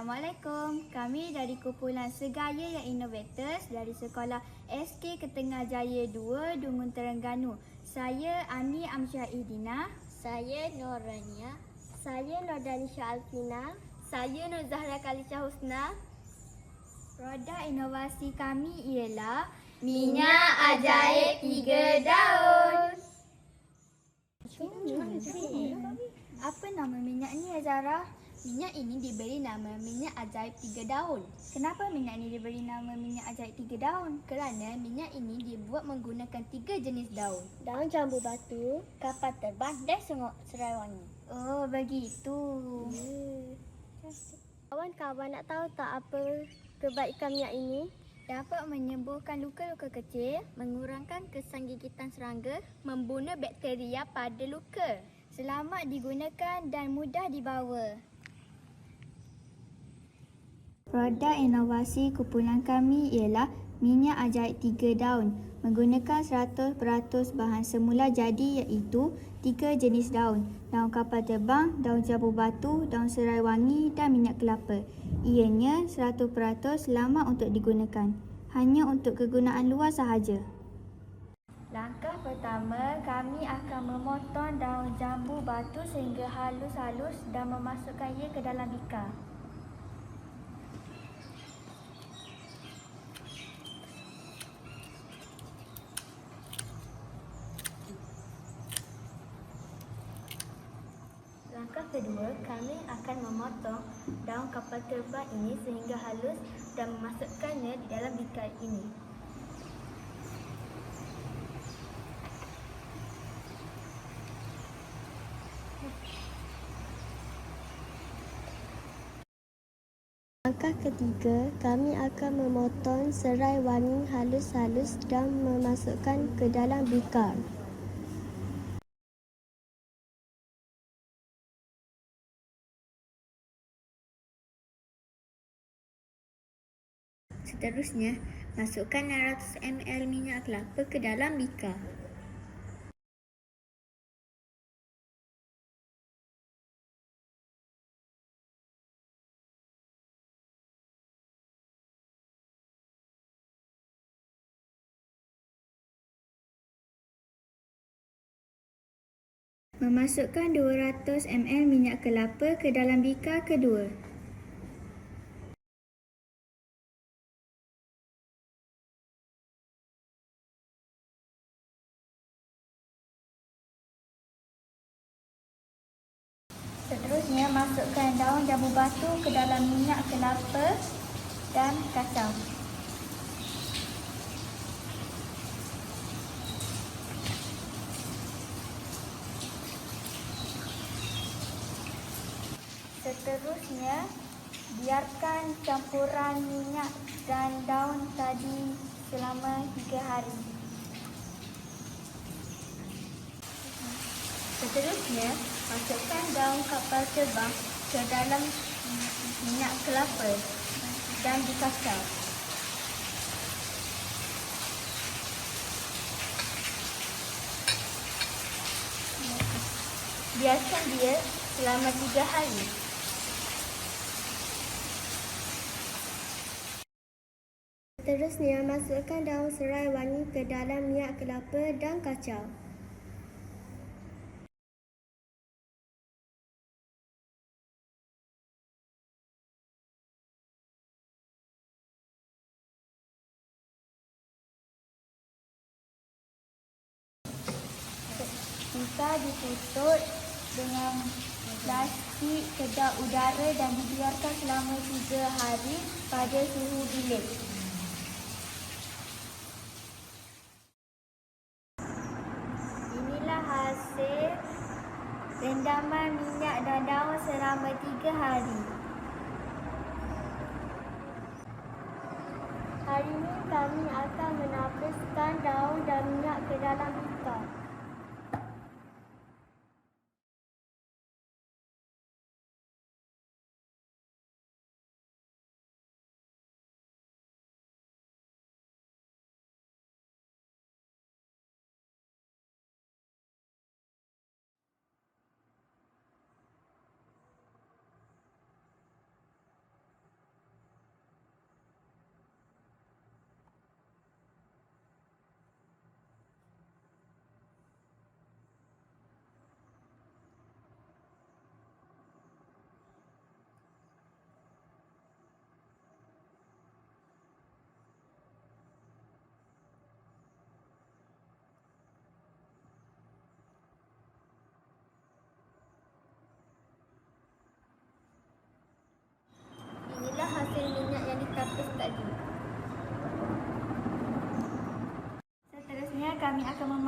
Assalamualaikum. Kami dari kumpulan Segaya yang Innovators dari Sekolah SK Ketengah Jaya 2 Dungun Terengganu. Saya Ani Amsyahidina. Saya Norania. Saya Nordanisha Alfina. Saya Nur Zahra Kalisha Husna. Produk inovasi kami ialah minyak ajaib tiga daun. Apa nama minyak ni Azara? Minyak ini diberi nama minyak ajaib tiga daun Kenapa minyak ni diberi nama minyak ajaib tiga daun? kerana minyak ini dibuat menggunakan tiga jenis daun. Daun jambu batu, kapal terbang dan sengok serai wangi. Oh, begitu. Kawan-kawan nak tahu tak apa kebaikan minyak ini? Dapat menyembuhkan luka-luka kecil, Mengurangkan kesan gigitan serangga, membunuh bakteria pada luka. selamat digunakan dan mudah dibawa. Produk inovasi kumpulan kami ialah minyak ajaib tiga daun menggunakan 100% bahan semula jadi iaitu tiga jenis daun. Daun kapal terbang, daun jambu batu, daun serai wangi dan minyak kelapa. Ianya 100% selamat untuk digunakan. Hanya untuk kegunaan luar sahaja. Langkah pertama, kami akan memotong daun jambu batu sehingga halus-halus dan memasukkan ia ke dalam bikar. Langkah kedua, kami akan memotong daun kapal terbang ini sehingga halus dan memasukkannya di dalam bikar ini. Langkah ketiga, kami akan memotong serai wangi halus-halus dan memasukkan ke dalam bikar. Seterusnya, masukkan 600 ml minyak kelapa ke dalam bikar. Memasukkan 200 ml minyak kelapa ke dalam bikar kedua. Seterusnya, masukkan daun jambu batu ke dalam minyak kelapa dan kacang. Seterusnya, biarkan campuran minyak dan daun tadi selama 3 hari. Seterusnya, masukkan daun kapal terbang ke dalam minyak kelapa dan dikacau. Biarkan dia selama tiga hari. Seterusnya, masukkan daun serai wangi ke dalam minyak kelapa dan kacau. Jika ditutup dengan plastik kedap udara dan dibiarkan selama 3 hari pada suhu bilik. Inilah hasil rendaman minyak dan daun selama 3 hari. Hari ini kami akan menapaskan daun dan minyak ke dalam bikar.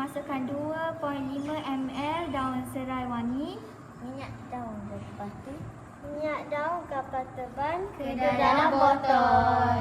Memasukkan 2.5 ml daun serai wangi Minyak daun lepas tu Minyak daun kapal terbang ke dalam botol.